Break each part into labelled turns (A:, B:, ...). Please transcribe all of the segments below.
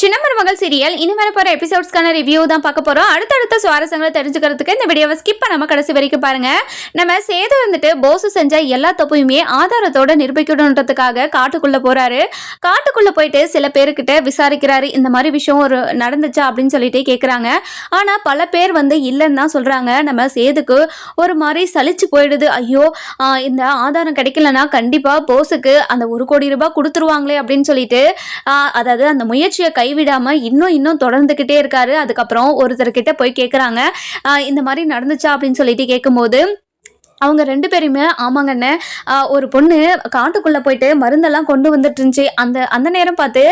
A: சின்ன மருமகள் சீரியல். இனி வர போற எபிசோட்ஸ்க்கான ரிவ்யூ தான் பார்க்க போறோம். அடுத்தடுத்த சுவாரஸ்யங்களை தெரிஞ்சுக்கிறதுக்கு இந்த வீடியோவை ஸ்கிப் பண்ணாம கடைசி வரைக்கும் பாருங்க. நம்ம சேது வந்துட்டு போசு செஞ்ச எல்லா தப்பையுமே ஆதாரத்தோட நிரூபிக்கணுன்றதுக்காக காட்டுக்குள்ள போறாரு. காட்டுக்குள்ள போயிட்டு சில பேருக்கிட்ட விசாரிக்கிறாரு. இந்த மாதிரி விஷயம் ஒரு நடந்துச்சா அப்படின்னு சொல்லிட்டு கேட்குறாங்க ஆனா பல பேர் வந்து இல்லைன்னு தான் சொல்றாங்க. நம்ம சேதுக்கு ஒரு மாதிரி சலிச்சு போயிடுது. ஐயோ இந்த ஆதாரம் கிடைக்கலன்னா கண்டிப்பா போஸுக்கு அந்த ஒரு கோடி ரூபாய் கொடுத்துருவாங்களே அப்படின்னு சொல்லிட்டு அதாவது அந்த முயற்சியை கை கைவிடாம இன்னும் இன்னும் தொடர்ந்துக்கிட்டே இருக்காரு. அதுக்கப்புறம் ஒருத்தர்கிட்ட போய் கேட்குறாங்க இந்த மாதிரி நடந்துச்சா அப்படின்னு சொல்லிட்டு கேட்கும்போது அவங்க ரெண்டு பேருமே ஆமாங்கண்ணே ஒரு பொண்ணு காட்டுக்குள்ளே போயிட்டு மருந்தெல்லாம் கொண்டு வந்துட்டு இருந்துச்சு அந்த அந்த நேரம் பார்த்து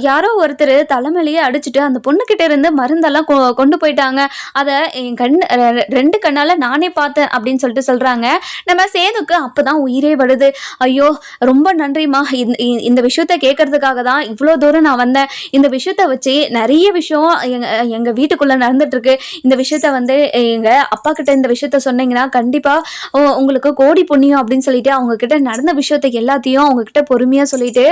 A: யாரோ ஒருத்தர் தலைமையிலேயே அடிச்சுட்டு அந்த பொண்ணுக்கிட்ட இருந்து மருந்தெல்லாம் கொ கொண்டு போயிட்டாங்க. அதை என் கண் ரெ- ரெண்டு கண்ணால் நானே பார்த்தேன் அப்படின்னு சொல்லிட்டு சொல்கிறாங்க நம்ம சேதுக்கு அப்போ தான் உயிரே வருது. ஐயோ ரொம்ப நன்றிம்மா. இந்த இந்த விஷயத்த கேட்கறதுக்காக தான் இவ்வளோ தூரம் நான் வந்தேன். இந்த விஷயத்த வச்சு நிறைய விஷயம் எங்கள் எங்கள் வீட்டுக்குள்ளே நடந்துட்டுருக்கு. இந்த விஷயத்த வந்து எங்கள் அப்பா கிட்ட இந்த விஷயத்த சொன்னீங்கன்னா கண்டிப்பாக உங்களுக்கு கோடி புண்ணியம் அப்படின்னு சொல்லிட்டு அவங்க கிட்ட நடந்த விஷயத்த எல்லாத்தையும் அவங்க கிட்ட பொறுமையாக சொல்லிட்டு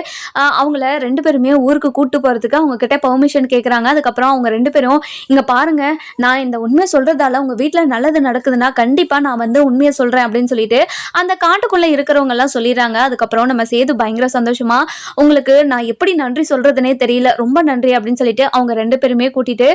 A: அவங்கள ரெண்டு பேருமே ஊருக்கு கூட்டு போகிறதுக்கு அவங்க கிட்ட பெர்மிஷன் கேட்குறாங்க அதுக்கப்புறம் அவங்க ரெண்டு பேரும் இங்கே பாருங்க நான் இந்த உண்மையை சொல்கிறதால உங்கள் வீட்டில் நல்லது நடக்குதுன்னா கண்டிப்பாக நான் வந்து உண்மையை சொல்கிறேன் அப்படின்னு சொல்லிட்டு அந்த காட்டுக்குள்ளே இருக்கிறவங்க எல்லாம் சொல்லிடுறாங்க. அதுக்கப்புறம் நம்ம சேது பயங்கர சந்தோஷமா உங்களுக்கு நான் எப்படி நன்றி சொல்கிறதுனே தெரியல ரொம்ப நன்றி அப்படின்னு சொல்லிட்டு அவங்க ரெண்டு பேருமே கூட்டிட்டு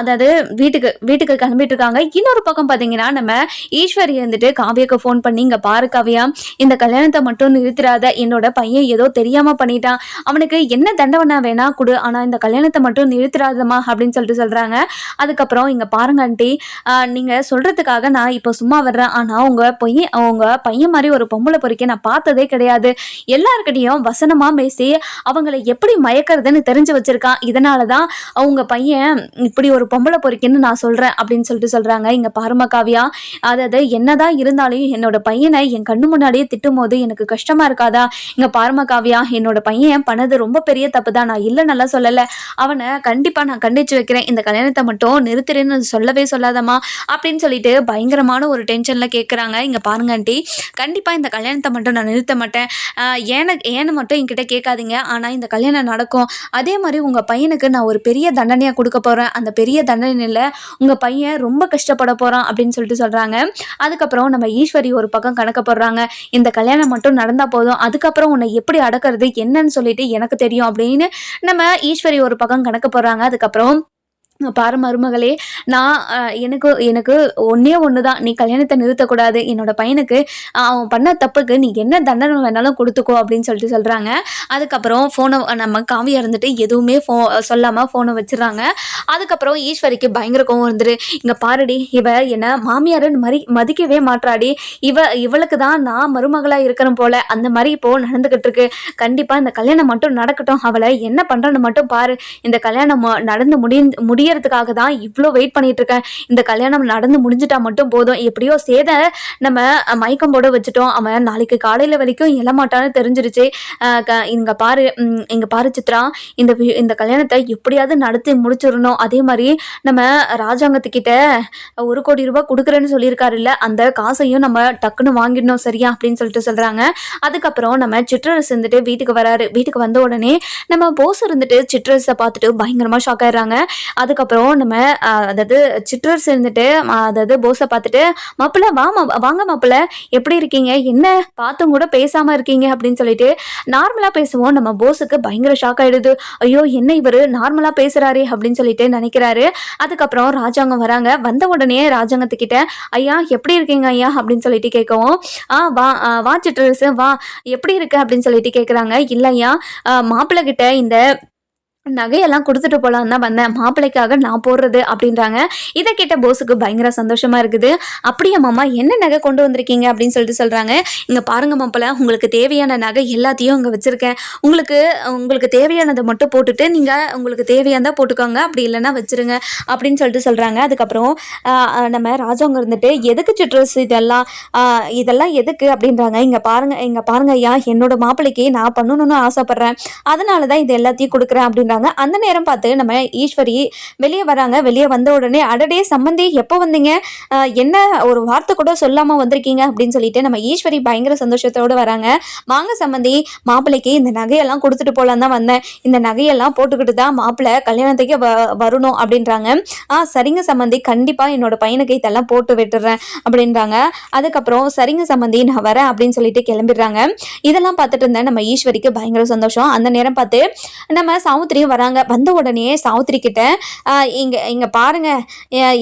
A: அதாவது வீட்டுக்கு வீட்டுக்கு கிளம்பிட்டு இருக்காங்க. இன்னொரு பக்கம் பார்த்தீங்கன்னா நம்ம ஈஸ்வரி வந்துட்டு காவியாக்கு ஃபோன் பண்ணி இங்கே பாரு காவியா இந்த கல்யாணத்தை மட்டும் நிறுத்திடாத. என்னோட பையன் ஏதோ தெரியாமல் பண்ணிட்டான். அவனுக்கு என்ன தண்டவனா வேணா கொடு. ஆனால் இந்த கல்யாணத்தை மட்டும் நிறுத்திடாதமா அப்படின்னு சொல்லிட்டு சொல்கிறாங்க அதுக்கப்புறம் இங்கே பாருங்க ஆண்டி நீங்கள் சொல்கிறதுக்காக நான் இப்போ சும்மா வர்றேன். ஆனால் உங்கள் பையன் உங்கள் பையன் மாதிரி ஒரு பொம்பளை பொறிக்க நான் பார்த்ததே கிடையாது. எல்லாருக்கிட்டையும் வசனமாக பேசி அவங்களை எப்படி மயக்கிறதுன்னு தெரிஞ்சு வச்சுருக்கான். இதனால தான் அவங்க பையன் இப்படி ஒரு பொம்பளை பொறிக்கன்னு நான் சொல்கிறேன் அப்படின்னு சொல்லிட்டு சொல்கிறாங்க இங்கே பாருமா காவியா அதாவது என்னதான் இருந்தாலும் என்னோட பையனை என் கண்ணு முன்னாடியே திட்டும் போது எனக்கு கஷ்டமா இருக்காதா? இங்க பாருமா காவியா என்னோட பையன் பண்ணது ரொம்ப பெரிய தப்பு தான். நான் இல்லை நல்லா சொல்லலை. அவனை கண்டிப்பா நான் கண்டிச்சு வைக்கிறேன். இந்த கல்யாணத்தை மட்டும் நிறுத்துறேன்னு சொல்லவே சொல்லாதம்மா அப்படின்னு சொல்லிட்டு பயங்கரமான ஒரு டென்ஷன்ல கேட்குறாங்க இங்க பாருங்க ஆண்டி. கண்டிப்பா இந்த கல்யாணத்தை மட்டும் நான் நிறுத்த மாட்டேன். ஆஹ் ஏன ஏன்னு மட்டும் என்கிட்ட கேட்காதீங்க. ஆனா இந்த கல்யாணம் நடக்கும். அதே மாதிரி உங்க பையனுக்கு நான் ஒரு பெரிய தண்டனையா கொடுக்க போறேன். அந்த பெரிய தண்டனையில உங்க பையன் ரொம்ப கஷ்டப்பட போறான் அப்படின்னு சொல்லிட்டு சொல்றாங்க. அதுக்கப்புறம் நம்ம ஈஸ்வரி ஒரு பக்கம் கணக்க போடுறாங்க இந்த கல்யாணம் மட்டும் நடந்தால் போதும் அதுக்கப்புறம் உன்னை எப்படி அடக்கிறது என்னன்னு சொல்லிட்டு எனக்கு தெரியும் அப்படின்னு நம்ம ஈஸ்வரி ஒரு பக்கம் கணக்க போடுறாங்க அதுக்கப்புறம் பாரு மருமகளே நான் எனக்கு எனக்கு ஒன்றே ஒன்று தான் நீ கல்யாணத்தை நிறுத்தக்கூடாது. என்னோட பையனுக்கு அவன் பண்ண தப்புக்கு நீ என்ன தண்டனை வேணாலும் கொடுத்துக்கோ அப்படின்னு சொல்லிட்டு சொல்கிறாங்க அதுக்கப்புறம் ஃபோனை நம்ம காவியாக இருந்துட்டு எதுவுமே ஃபோ சொல்லாமல் ஃபோனை வச்சிடுறாங்க. அதுக்கப்புறம் ஈஸ்வரிக்கு பயங்கர கோவம் வந்துரு. இங்கே பாருடி இவ என்னை மாமியாருன்னு மறி மதிக்கவே மாட்டாடி இவ இவளுக்கு தான் நான் மருமகளாக இருக்கிறேன் போல. அந்த மாதிரி இப்போ நடந்துக்கிட்டு இருக்கு கண்டிப்பாக இந்த கல்யாணம் மட்டும் நடக்கட்டும். அவளை என்ன பண்ணுறன்னு மட்டும் பாரு. இந்த கல்யாணம் நடந்து முடிந்து முடி முடியறதுக்காக தான் இவ்வளோ வெயிட் பண்ணிட்டு இருக்கேன். இந்த கல்யாணம் நடந்து முடிஞ்சிட்டா மட்டும் போதும். எப்படியோ சேத நம்ம மயக்கம் போட வச்சுட்டோம். அவன் நாளைக்கு காலையில் வரைக்கும் எழமாட்டான்னு தெரிஞ்சிருச்சு. க- இங்க பாரு இங்கே இங்க பாரு சித்ரா. இந்த இந்த கல்யாணத்தை எப்படியாவது நடத்தி முடிச்சிடணும். அதே மாதிரி நம்ம ராஜாங்கத்துக்கிட்ட ஒரு கோடி ரூபாய் கொடுக்குறேன்னு சொல்லியிருக்காருல்ல அந்த காசையும் நம்ம டக்குன்னு வாங்கிடணும் சரியா? அப்படின்னு சொல்லிட்டு சொல்றாங்க. அதுக்கப்புறம் நம்ம சிட்ரஸ் இருந்துட்டு வீட்டுக்கு வராரு. வீட்டுக்கு வந்த உடனே நம்ம போஸ் இருந்துட்டு சிட்ரஸை பார்த்துட்டு பயங்கரமா ஷாக் ஆயிடுறாங்க. அதுக்கப்புறம் நம்ம அதாவது சிட்ரஸ் சேர்ந்துட்டு அதாவது போஸை பார்த்துட்டு மாப்பிள்ள வா வாங்க மாப்பிள்ள. எப்படி இருக்கீங்க? என்ன? பார்த்தும் கூட பேசாமல் இருக்கீங்க? அப்படின்னு சொல்லிட்டு நார்மலாக பேசுவோம். நம்ம போஸுக்கு பயங்கர ஷாக் ஆகிடுது ஐயோ என்ன இவரு? நார்மலாக பேசுகிறாரு அப்படின்னு சொல்லிட்டு நினைக்கிறாரு. அதுக்கப்புறம் ராஜாங்கம் வராங்க. வந்த உடனே ராஜாங்கத்துக்கிட்ட ஐயா எப்படி இருக்கீங்க ஐயா? அப்படின்னு சொல்லிட்டு கேட்கவும் ஆ வா வா சிற்றரசு வா. எப்படி இருக்கு? அப்படின்னு சொல்லிட்டு கேட்குறாங்க இல்லையா மாப்பிள்ளை கிட்ட இந்த நகையெல்லாம் கொடுத்துட்டு போகலான்னு தான் வந்தேன். மாப்பிள்ளைக்காக நான் போடுறது அப்படின்றாங்க. இதை கேட்ட போஸுக்கு பயங்கர சந்தோஷமா இருக்குது. அப்படியே மாமா என்ன நகை கொண்டு வந்திருக்கீங்க அப்படின்னு சொல்லிட்டு சொல்றாங்க. இங்கே பாருங்க மாப்பிள்ள உங்களுக்கு தேவையான நகை எல்லாத்தையும் இங்கே வச்சிருக்கேன். உங்களுக்கு உங்களுக்கு தேவையானதை மட்டும் போட்டுட்டு நீங்க உங்களுக்கு தேவையானதா போட்டுக்கோங்க. அப்படி இல்லைன்னா வச்சிருங்க அப்படின்னு சொல்லிட்டு சொல்றாங்க. அதுக்கப்புறம் நம்ம ராஜாங்க இருந்துட்டு எதுக்கு சிட்ரஸ் இதெல்லாம் இதெல்லாம் எதுக்கு? அப்படின்றாங்க. இங்க பாருங்க இங்க பாருங்க ஐயா என்னோட மாப்பிள்ளைக்கு நான் பண்ணணும்னு ஆசைப்படுறேன். அதனால தான் இது எல்லாத்தையும் கொடுக்குறேன் அப்படின்றாங்க. அப்படின்றாங்க அந்த நேரம் பார்த்து நம்ம ஈஸ்வரி வெளியே வராங்க. வெளியே வந்த உடனே அடடே சம்மந்தி எப்போ வந்தீங்க? என்ன ஒரு வார்த்தை கூட சொல்லாமல் வந்திருக்கீங்க? அப்படின்னு சொல்லிட்டு நம்ம ஈஸ்வரி பயங்கர சந்தோஷத்தோடு வராங்க. வாங்க சம்மந்தி மாப்பிள்ளைக்கு இந்த நகையெல்லாம் கொடுத்துட்டு போகலான்னு தான் வந்தேன். இந்த நகையெல்லாம் போட்டுக்கிட்டு தான் மாப்பிள்ளை கல்யாணத்துக்கு வ வரணும் அப்படின்றாங்க. ஆ சரிங்க சம்மந்தி கண்டிப்பாக என்னோட பையனுக்கு இதெல்லாம் போட்டு விட்டுறேன் அப்படின்றாங்க. அதுக்கப்புறம் சரிங்க சம்மந்தி நான் வரேன் அப்படின்னு சொல்லிட்டு கிளம்பிடுறாங்க. இதெல்லாம் பார்த்துட்டு இருந்தேன் நம்ம ஈஸ்வரிக்கு பயங்கர சந்தோஷம். அந்த நேரம் பார்த்து நம்ம சாவுத்திரியும் வராங்க. வந்த உடனே சாவித்திரி கிட்ட இங்கே இங்க இங்க பாருங்க.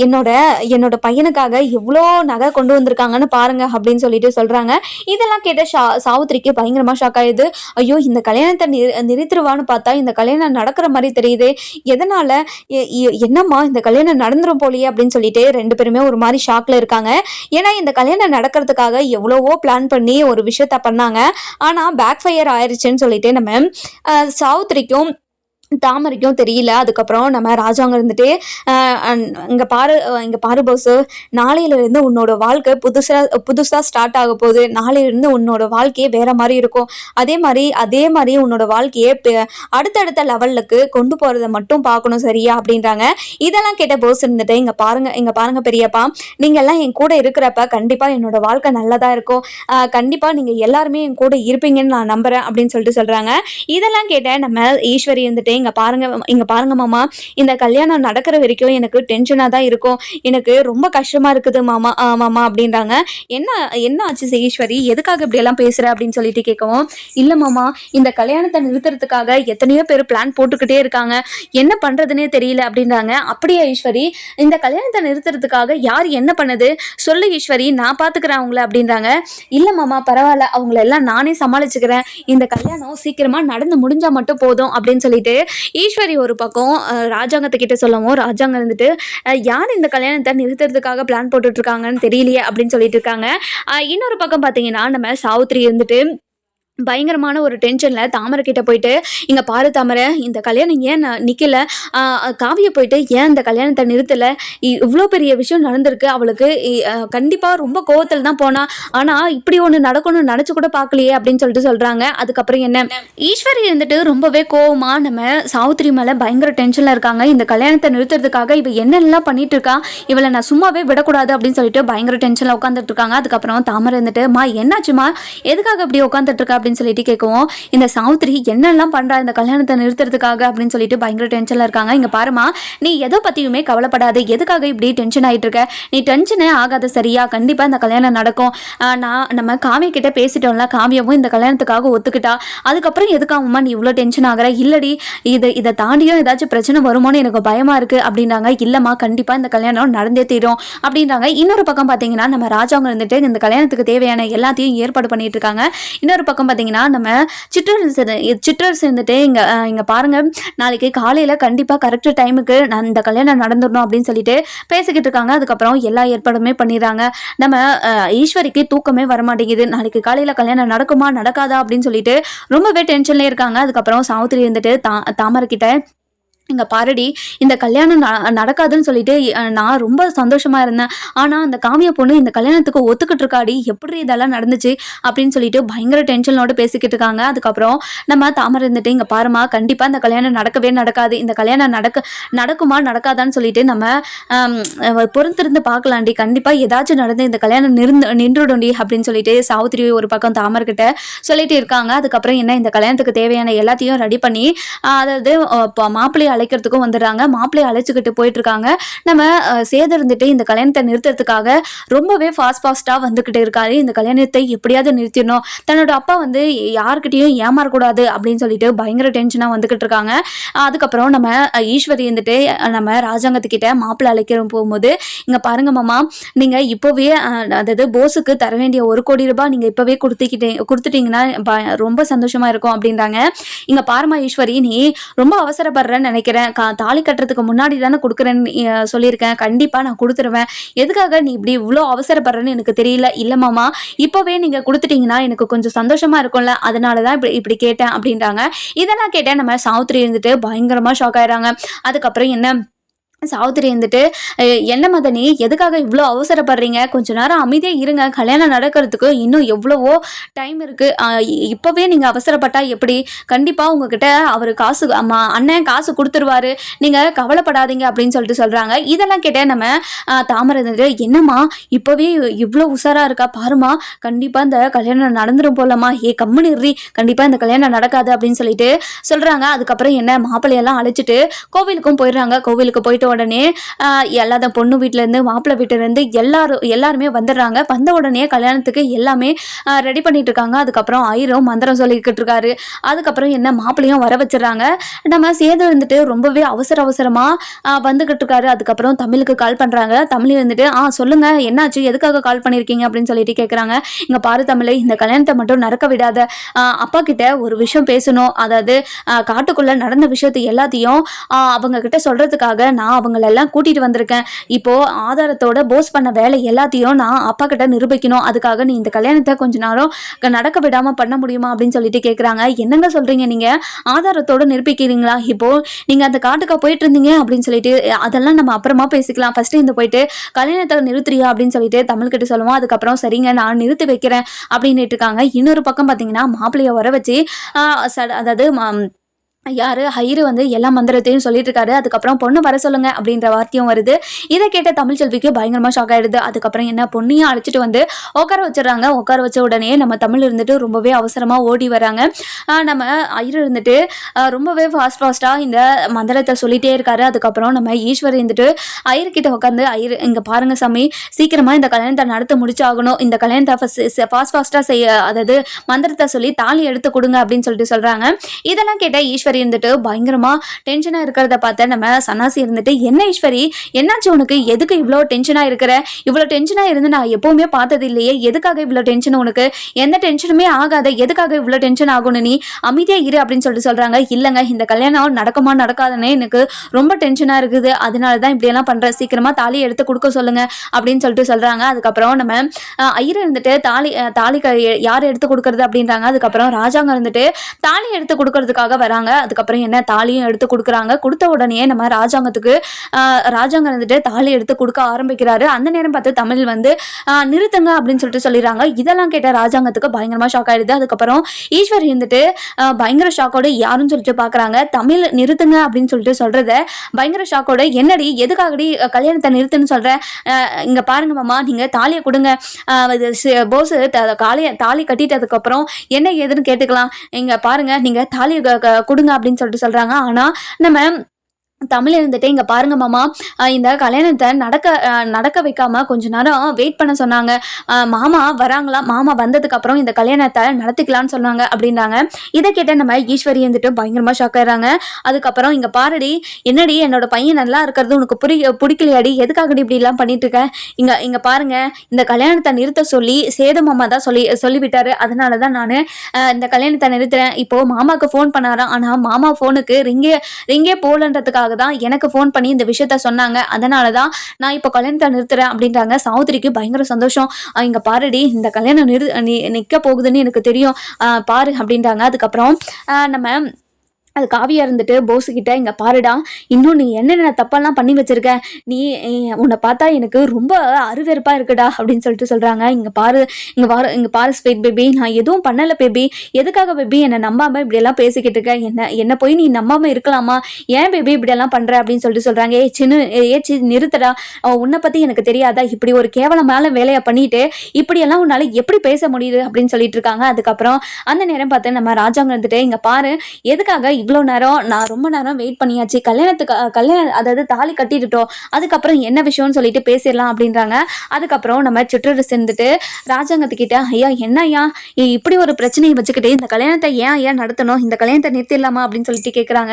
A: என்னோட என்னோட பையனுக்காக எவ்வளோ நகை கொண்டு வந்திருக்காங்கன்னு பாருங்க அப்படின்னு சொல்லிட்டு சொல்றாங்க. இதெல்லாம் கேட்ட ஷா சாவுத்திரிக்கு பயங்கரமா ஷாக் ஆயிடுது. ஐயோ இந்த கல்யாணத்தை நி நிறுத்திடுவான்னு பார்த்தா இந்த கல்யாணம் நடக்கிற மாதிரி தெரியுது. எதனால எ- என்னம்மா இந்த கல்யாணம் நடந்துரும் போலியே? அப்படின்னு சொல்லிட்டு ரெண்டு பேருமே ஒரு மாதிரி ஷாக்ல இருக்காங்க. ஏன்னா இந்த கல்யாணம் நடக்கிறதுக்காக எவ்வளவோ பிளான் பண்ணி ஒரு விஷயத்த பண்ணாங்க. ஆனால் பேக் ஃபயர் ஆயிருச்சுன்னு சொல்லிட்டு நம்ம சாவித்திரிக்கும் தாமரைக்கும் தெரியல. அதுக்கப்புறம் நம்ம ராஜாங்க இருந்துட்டு இங்கே பாரு இங்கே பாரு போஸ் நாளையிலேருந்து உன்னோட வாழ்க்கை புதுசாக புதுசாக ஸ்டார்ட் ஆக போகுது. நாளையிலேருந்து உன்னோட வாழ்க்கையே வேற மாதிரி இருக்கும். அதே மாதிரி அதே மாதிரி உன்னோட வாழ்க்கையை பெ- அடுத்தடுத்த லெவலுக்கு கொண்டு போகிறத மட்டும் பார்க்கணும் சரியா? அப்படின்றாங்க. இதெல்லாம் கேட்ட போஸ் இருந்துட்டு இங்கே பாருங்க இங்கே பாருங்க பெரியப்பா. நீங்கள் எல்லாம் என் கூட இருக்கிறப்ப கண்டிப்பாக என்னோட வாழ்க்கை நல்லதாக இருக்கும். கண்டிப்பாக நீங்கள் எல்லாருமே என் கூட இருப்பீங்கன்னு நான் நம்புகிறேன் அப்படின்னு சொல்லிட்டு சொல்கிறாங்க இதெல்லாம் கேட்ட நம்ம ஈஸ்வரி இருந்துட்டு இங்கே பாருங்க இங்கே பாருங்க மாமா. இந்த கல்யாணம் நடக்கிற வரைக்கும் எனக்கு டென்ஷனாக தான் இருக்கும். எனக்கு ரொம்ப கஷ்டமாக இருக்குது மாமா மாமா அப்படின்றாங்க. என்ன என்ன ஆச்சு சே ஈஸ்வரி எதுக்காக இப்படியெல்லாம் பேசுகிற அப்படின்னு சொல்லிட்டு கேட்கவும் இல்லை மாமா இந்த கல்யாணத்தை நிறுத்துறதுக்காக எத்தனையோ பேர் பிளான் போட்டுக்கிட்டே இருக்காங்க. என்ன பண்ணுறதுனே தெரியல அப்படின்றாங்க. அப்படியா ஈஸ்வரி இந்த கல்யாணத்தை நிறுத்துறதுக்காக யார் என்ன பண்ணுது? சொல்லு ஈஸ்வரி நான் பார்த்துக்கிறேன் அவங்கள அப்படின்றாங்க. இல்லை மாமா பரவாயில்ல அவங்கள எல்லாம் நானே சமாளிச்சுக்கிறேன். இந்த கல்யாணம் சீக்கிரமாக நடந்து முடிஞ்சால் மட்டும் போதும் அப்படின்னு சொல்லிட்டு ஈஸ்வரி ஒரு பக்கம் அஹ், ராஜாங்கத்துக்கிட்ட சொல்லவும் ராஜாங்கம் இருந்துட்டு யார் இந்த கல்யாணத்தை நிறுத்துறதுக்காக பிளான் போட்டுட்ருக்காங்கன்னு தெரியலையே அப்படின்னு சொல்லிட்டு இருக்காங்க. இன்னொரு பக்கம் பார்த்தீங்கன்னா நம்ம சாவித்ரி இருந்துட்டு பயங்கரமான ஒரு டென்ஷனில் தாமரை கிட்டே போயிட்டு இங்கே பாரு தாமரை இந்த கல்யாணம் ஏன் நான் நிற்கல காவியை போயிட்டு ஏன் இந்த கல்யாணத்தை நிறுத்தலை? இவ்வளோ பெரிய விஷயம் நடந்திருக்கு அவளுக்கு. கண்டிப்பாக ரொம்ப கோவத்தில் தான் போனா. ஆனால் இப்படி ஒன்று நடக்கணும்னு நினச்சி கூட பார்க்கலையே அப்படின்னு சொல்லிட்டு சொல்கிறாங்க அதுக்கப்புறம் என்ன? ஈஸ்வரி இருந்துட்டு ரொம்பவே கோவமாக நம்ம சாவித்திரி மேலே பயங்கர டென்ஷனில் இருக்காங்க. இந்த கல்யாணத்தை நிறுத்துறதுக்காக இவ என்னெல்லாம் பண்ணிட்டு இருக்கா இவளை நான் சும்மாவே விடக்கூடாது அப்படின்னு சொல்லிட்டு பயங்கர டென்ஷனில் உட்காந்துட்டு இருக்காங்க. அதுக்கப்புறம் தாமரை இருந்துட்டு மா என்னாச்சுமா எதுக்காக அப்படி உட்காந்துட்டு இருக்கா? அப்படின்னு சொல்லிட்டு கேட்கவும் இந்த சாவுத்திரி என்னெல்லாம் பண்றா? இந்த கல்யாணத்தை நிறுத்துறதுக்காக அப்படின்னு சொல்லிட்டு பயங்கர டென்ஷனில் இருக்காங்க. இங்க பாருமா நீ எதை பத்தியுமே கவலைப்படாது. எதுக்காக இப்படி டென்ஷன் ஆயிட்டு இருக்க நீ டென்ஷனே ஆகாத சரியா? கண்டிப்பா இந்த கல்யாணம் நடக்கும். நான் நம்ம காவிய கிட்ட பேசிட்டோம்ல காவியமும் இந்த கல்யாணத்துக்காக ஒத்துக்கிட்டா. அதுக்கப்புறம் எதுக்காகமா நீ இவ்வளோ டென்ஷன் ஆகுற? இல்லடி இது இதை தாண்டியும் ஏதாச்சும் பிரச்சனை வருமோன்னு எனக்கு பயமா இருக்கு. அப்படின்றாங்க. இல்லம்மா கண்டிப்பா இந்த கல்யாணம் நடந்தே தீரும். அப்படின்றாங்க. இன்னொரு பக்கம் பார்த்தீங்கன்னா நம்ம ராஜாங்க இருந்துட்டு இந்த கல்யாணத்துக்கு தேவையான எல்லாத்தையும் ஏற்பாடு பண்ணிட்டு இருக்காங்க. இன்னொரு பக்கம் பார்த்தீங்கன்னா நம்ம சிற்றரசு சிற்றரசு இருந்துட்டு இங்கே இங்கே பாருங்க. நாளைக்கு காலையில் கண்டிப்பாக கரெக்ட் டைமுக்கு நான் இந்த கல்யாணம் நடந்துடணும் அப்படின்னு சொல்லிட்டு பேசிக்கிட்டு இருக்காங்க. அதுக்கப்புறம் எல்லா ஏற்பாடுமே பண்ணிடுறாங்க. நம்ம ஈஸ்வரிக்கு தூக்கமே வர மாட்டேங்குது நாளைக்கு காலையில் கல்யாணம் நடக்குமா நடக்காதா அப்படின்னு சொல்லிட்டு ரொம்பவே டென்ஷன்லேயே இருக்காங்க. அதுக்கப்புறம் சாவித்திரி இருந்துட்டு தா தாமரை கிட்ட இங்கே பாருடி இந்த கல்யாணம் ந- நடக்காதுன்னு சொல்லிட்டு நான் ரொம்ப சந்தோஷமா இருந்தேன். ஆனால் அந்த காமிய பொண்ணு இந்த கல்யாணத்துக்கு ஒத்துக்கிட்டு இருக்காடி எப்படி இதெல்லாம் நடந்துச்சு அப்படின்னு சொல்லிட்டு பயங்கர டென்ஷனோட பேசிக்கிட்டு இருக்காங்க. அதுக்கப்புறம் நம்ம தாமரை இருந்துட்டு இங்கே பாருமா கண்டிப்பாக இந்த கல்யாணம் நடக்கவே நடக்காது. இந்த கல்யாணம் நடக்க நடக்குமா நடக்காதான்னு சொல்லிட்டு நம்ம பொறுத்திருந்து பார்க்கலாண்டி கண்டிப்பாக ஏதாச்சும் நடந்து இந்த கல்யாணம் நிருந்து நின்றுடும்டி அப்படின்னு சொல்லிட்டு சாவுத்திரி ஒரு பக்கம் தாமர்கிட்ட சொல்லிட்டு இருக்காங்க. அதுக்கப்புறம் என்ன இந்த கல்யாணத்துக்கு தேவையான எல்லாத்தையும் ரெடி பண்ணி அதாவது அஹ் அழைக்கிறதுக்கும் வந்துடுறாங்க. மாப்பிள்ளையை அழைச்சிக்கிட்டு போயிட்டு இருக்காங்க நம்ம அஹ், சேது இருந்துட்டு இந்த கல்யாணத்தை நிறுத்துறதுக்காக ரொம்பவே ஃபாஸ்ட் ஃபாஸ்ட்டாக வந்துக்கிட்டு இருக்காரு. இந்த கல்யாணத்தை எப்படியாவது நிறுத்திடணும். தன்னோட அப்பா வந்து யாருக்கிட்டையும் ஏமாறக்கூடாது அப்படின்னு சொல்லிட்டு பயங்கர டென்ஷனாக வந்துக்கிட்டு இருக்காங்க அதுக்கப்புறம் நம்ம ஈஸ்வரி இருந்துட்டு நம்ம ராஜாங்கத்துக்கிட்ட மாப்பிள்ளை அழைக்கிற போகும்போது இங்கே பாருங்க மாமா நீங்கள் இப்போவே அதாவது போஸுக்கு தர வேண்டிய ஒரு கோடி ரூபாய் நீங்கள் இப்போவே கொடுத்துக்கிட்டே கொடுத்துட்டீங்கன்னா ரொம்ப சந்தோஷமாக இருக்கும் அப்படின்றாங்க. இங்கே பாருமா ஈஸ்வரி நீ ரொம்ப அவசரப்படுறேன்னு நினைக்கிறேன். கா தாலி கட்டுறதுக்கு முன்னாடி தானே கொடுக்குறேன்னு சொல்லியிருக்கேன். கண்டிப்பாக நான் கொடுத்துருவேன். எதுக்காக நீ இப்படி இவ்வளோ அவசரப்படுறேன்னு எனக்கு தெரியல. இல்லை மாமா இப்போவே நீங்கள் கொடுத்துட்டீங்கன்னா எனக்கு கொஞ்சம் சந்தோஷமாக இருக்கும்ல. அதனால தான் இப்படி இப்படி கேட்டேன் அப்படின்றாங்க. இதெல்லாம் கேட்டேன். நம்ம சாவுத்திரி இருந்துட்டு பயங்கரமாக ஷாக் ஆயிடுறாங்க. அதுக்கப்புறம் என்ன? சாவித்திரி இருந்துட்டு என்ன மதனி? எதுக்காக இவ்வளோ அவசரப்படுறீங்க? கொஞ்ச நேரம் அமைதியாக இருங்க. கல்யாணம் நடக்கிறதுக்கு இன்னும் எவ்வளவோ டைம் இருக்குது இப்போவே நீங்கள் அவசரப்பட்டா எப்படி? கண்டிப்பாக உங்ககிட்ட அவர் காசு அம்மா அண்ணன் காசு கொடுத்துருவாரு. நீங்கள் கவலைப்படாதீங்க அப்படின்னு சொல்லிட்டு சொல்கிறாங்க இதெல்லாம் கேட்ட நம்ம தாமரை இருந்துட்டு என்னம்மா இப்போவே இவ்வளோ உஷாராக இருக்கா? பாருமா கண்டிப்பாக இந்த கல்யாணம் நடந்துரும் போலம்மா. ஏ கம்முன்னு இருறி கண்டிப்பாக இந்த கல்யாணம் நடக்காது அப்படின்னு சொல்லிட்டு சொல்கிறாங்க அதுக்கப்புறம் என்ன மாப்பிள்ளையெல்லாம் அழைச்சிட்டு கோவிலுக்கும் போயிடுறாங்க. கோவிலுக்கு போயிட்டு உடனே எல்லாத பொண்ணு வீட்டிலேருந்து மாப்பிள்ளை வீட்டிலேருந்து எல்லாரும் எல்லாருமே வந்துடுறாங்க. வந்த உடனே கல்யாணத்துக்கு எல்லாமே ரெடி பண்ணிட்டு இருக்காங்க அதுக்கப்புறம் ஆயிரம் மந்திரம் சொல்லிக்கிட்டு இருக்காரு. அதுக்கப்புறம் என்ன மாப்பிள்ளையும் வர வச்சிடறாங்க. நம்ம சேது இருந்துட்டு ரொம்பவே அவசர அவசரமாக வந்துக்கிட்டு இருக்காரு. அதுக்கப்புறம் தமிழுக்கு கால் பண்ணுறாங்க தமிழ் இருந்துட்டு ஆ சொல்லுங்க என்னாச்சு? எதுக்காக கால் பண்ணியிருக்கீங்க? அப்படின்னு சொல்லிட்டு கேட்குறாங்க இங்கே பாரு தமிழ் இந்த கல்யாணத்தை மட்டும் நடக்க விடாத. அப்பா கிட்ட ஒரு விஷயம் பேசணும். அதாவது காட்டுக்குள்ளே நடந்த விஷயத்தை எல்லாத்தையும் அவங்க கிட்ட சொல்கிறதுக்காக நான் அவங்களெல்லாம் கூட்டிட்டு வந்திருக்கேன். இப்போ ஆதாரத்தோட போஸ் பண்ண வேலை எல்லாத்தையும் நான் அப்பா கிட்ட நிரூபிக்கணும். அதுக்காக நீ இந்த கல்யாணத்தை கொஞ்ச நேரம் நடக்க விடாம பண்ண முடியுமா அப்படின்னு சொல்லிட்டு கேட்குறாங்க என்னங்க சொல்றீங்க நீங்க? ஆதாரத்தோட நிரூபிக்கிறீங்களா? இப்போ நீங்க அந்த காட்டுக்கு போயிட்டு இருந்தீங்க அப்படின்னு சொல்லிட்டு அதெல்லாம் நம்ம அப்புறமா பேசிக்கலாம். ஃபர்ஸ்ட் இந்த போயிட்டு கல்யாணத்தை நிறுத்துறியா அப்படின்னு சொல்லிட்டு தமிழ் கிட்ட சொல்லுவோம். அதுக்கப்புறம் சரிங்க நான் நிறுத்தி வைக்கிறேன் அப்படின்னு இருக்காங்க. இன்னொரு பக்கம் பார்த்தீங்கன்னா மாப்பிள்ளைய வர வச்சு அதாவது யார்? ஹயிறு வந்து எல்லா மந்திரத்தையும் சொல்லிட்டு இருக்காரு அதுக்கப்புறம் பொண்ணு வர சொல்லுங்க அப்படின்ற வார்த்தையும் வருது. இதை கேட்ட தமிழ் செல்விக்கு பயங்கரமாக ஷாக் ஆகிடுது அதுக்கப்புறம் என்ன? பொண்ணையும் அழைச்சிட்டு வந்து உட்கார வச்சிடறாங்க. உட்கார வச்ச உடனே நம்ம தமிழ் இருந்துட்டு ரொம்பவே அவசரமாக ஓடி வராங்க. நம்ம ஐயர் இருந்துட்டு ரொம்பவே ஃபாஸ்ட் ஃபாஸ்ட்டாக இந்த மந்திரத்தை சொல்லிட்டே இருக்காரு. அதுக்கப்புறம் நம்ம ஈஸ்வர் இருந்துட்டு ஐயர்கிட்ட உட்காந்து ஐயர் இங்கே பாருங்க சாமி. சீக்கிரமாக இந்த கல்யாணத்தை நடத்த முடிச்சாகணும். இந்த கல்யாணத்தை ஃபாஸ்ட் ஃபாஸ்ட்டாக செய்ய அதாவது மந்திரத்தை சொல்லி தாலி எடுத்து கொடுங்க அப்படின்னு சொல்லிட்டு சொல்கிறாங்க இதெல்லாம் கேட்ட ஈஸ்வர் இருந்துட்டு பயங்கரமா டென்ஷனா இருக்கிறத பார்த்த நம்ம சன்னாசி இருந்துட்டு என்ன ஈஸ்வரி? என்னாச்சு உனக்கு? எதுக்கு இவ்வளோ டென்ஷனா இருக்கிற? இவ்வளோ டென்ஷனா இருந்து நான் எப்பவுமே பார்த்தது இல்லையே எதுக்காக இவ்வளோ டென்ஷன் உனக்கு? எந்த டென்ஷனுமே ஆகாத. எதுக்காக இவ்வளோ டென்ஷன் ஆகும்னு நீ அமைதியா இரு அப்படின்னு சொல்லிட்டு சொல்றாங்க. இல்லைங்க இந்த கல்யாணம் நடக்குமா நடக்காதுன்னு எனக்கு ரொம்ப டென்ஷனா இருக்குது. அதனால தான் இப்படியெல்லாம் பண்ணுறேன் சீக்கிரமா தாலி எடுத்து கொடுக்க சொல்லுங்க அப்படின்னு சொல்லிட்டு சொல்றாங்க. அதுக்கப்புறம் நம்ம ஐயர் இருந்துட்டு தாலி தாலி யார் எடுத்து கொடுக்கறது அப்படின்றாங்க. அதுக்கப்புறம் ராஜாங்க இருந்துட்டு தாலி எடுத்து கொடுக்கறதுக்காக வராங்க. அதுக்கப்புறம் என்ன தாலியும் எடுத்து கொடுக்குறாங்க. கொடுத்த உடனே நம்ம ராஜாங்கத்துக்கு ராஜாங்கம் ராஜாங்க வந்துட்டு தாலி எடுத்து கொடுக்க ஆரம்பிக்கிறாரு. அந்த நேரம் பார்த்து தமிழ் வந்து நிறுத்துங்க அப்படின்னு சொல்லிட்டு சொல்லிடுறாங்க. இதெல்லாம் கேட்ட ராஜாங்கத்துக்கு பயங்கரமாக ஷாக் ஆயிடுது. அதுக்கப்புறம் ஈஸ்வர் இருந்துட்டு பயங்கர ஷாக்கோட யாருன்னு சொல்லிட்டு பார்க்குறாங்க தமிழ் நிறுத்துங்க அப்படின்னு சொல்லிட்டு சொல்கிறத பயங்கர ஷாக்கோட என்னடி எதுக்காகடி கல்யாணத்தை நிறுத்துன்னு சொல்கிற இங்கே பாருங்க மாமா நீங்கள் தாலியை கொடுங்க. இது போஸ் தாலி கட்டிட்டதுக்கப்புறம் என்ன ஏதுன்னு கேட்டுக்கலாம். இங்கே பாருங்க நீங்கள் தாலியை கொடுங்க கொடுங்க அப்படின்னு சொல்லிட்டு சொல்றாங்க. ஆனா நம்ம தமிழ் இருந்துட்டு இங்கே பாருங்க மாமா இந்த கல்யாணத்தை நடக்க நடக்க வைக்காம கொஞ்ச நேரம் வெயிட் பண்ண சொன்னாங்க. மாமா வராங்களா? மாமா வந்ததுக்கு அப்புறம் இந்த கல்யாணத்தை நடத்திக்கலாம்னு சொன்னாங்க அப்படின்றாங்க இதை கேட்ட நம்ம ஈஸ்வரி இருந்துட்டு பயங்கரமா ஷாக் ஆயிடுறாங்க. அதுக்கப்புறம் இங்க பாருடி என்னடி என்னோட பையன் நல்லா இருக்கிறது உனக்கு புரி பிடிக்கலையாடி? எதுக்காகடி இப்படி எல்லாம் பண்ணிட்டு இருக்க? இங்க இங்க பாருங்க இந்த கல்யாணத்தை நிறுத்த சொல்லி சேது மாமா தான் சொல்லி சொல்லிவிட்டாரு. அதனால தான் நான் இந்த கல்யாணத்தை நிறுத்துறேன். இப்போ மாமாவுக்கு ஃபோன் பண்ணாராம். ஆனா மாமா ஃபோனுக்கு ரிங்கே ரிங்கே போலன்றதுக்காக தான் எனக்கு ஃபோன் பண்ணி இந்த விஷயத்த சொன்னாங்க. அதனால தான் நான் இப்போ கல்யாணத்தை நிறுத்துறேன் அப்படின்றாங்க. சாவுத்திரிக்கு பயங்கர சந்தோஷம். இங்கே பாருடி இந்த கல்யாணம் நிறு நிற்க போகுதுன்னு எனக்கு தெரியும். பாரு அப்படின்றாங்க. அதுக்கப்புறம் நம்ம அது காவியா இருந்துட்டு போஸுக்கிட்ட இங்கே பாருடா இன்னும் நீ என்னென்ன தப்பெல்லாம் பண்ணி வச்சிருக்க? நீ உன்னை பார்த்தா எனக்கு ரொம்ப அருவெருப்பாக இருக்குடா அப்படின்னு சொல்லிட்டு சொல்கிறாங்க இங்கே பாரு இங்கே பாரு இங்கே பாரு ஸ்வீட் பேபி நான் எதுவும் பண்ணலை பேபி. எதுக்காக பேபி? என்னை நம்பாமல் இப்படியெல்லாம் பேசிக்கிட்டு இருக்க. என்ன என்ன போய் நீ நம்பாமல் இருக்கலாமா? ஏன் பேபி இப்படியெல்லாம் பண்ணுற அப்படின்னு சொல்லிட்டு சொல்கிறாங்க ஏ சின்ன ஏ சி நிறுத்தடா. உன்னை பற்றி எனக்கு தெரியாதா? இப்படி ஒரு கேவலமான வேலையை பண்ணிட்டு இப்படியெல்லாம் உன்னால் எப்படி பேச முடியுது? அப்படின்னு சொல்லிட்டு இருக்காங்க. அதுக்கப்புறம் அந்த நேரம் பார்த்து நம்ம ராஜாங்க இருந்துட்டு இங்கே பாரு எதுக்காக இவ்வளோ நேரம் நான் ரொம்ப நேரம் வெயிட் பண்ணியாச்சு. கல்யாணத்துக்கு கல்யாணம் அதாவது தாலி கட்டிட்டுட்டோம். அதுக்கப்புறம் என்ன விஷயம்னு சொல்லிட்டு பேசிடலாம் அப்படின்றாங்க. அதுக்கப்புறம் நம்ம சிற்றரசு சேர்ந்துட்டு ராஜாங்கத்துக்கிட்ட ஐயா என்ன ஐயா இப்படி ஒரு பிரச்சனையை வச்சுக்கிட்டு இந்த கல்யாணத்தை ஏன் ஐயா நடத்தணும்? இந்த கல்யாணத்தை நிறுத்திடலாமா? அப்படின்னு சொல்லிட்டு கேட்குறாங்க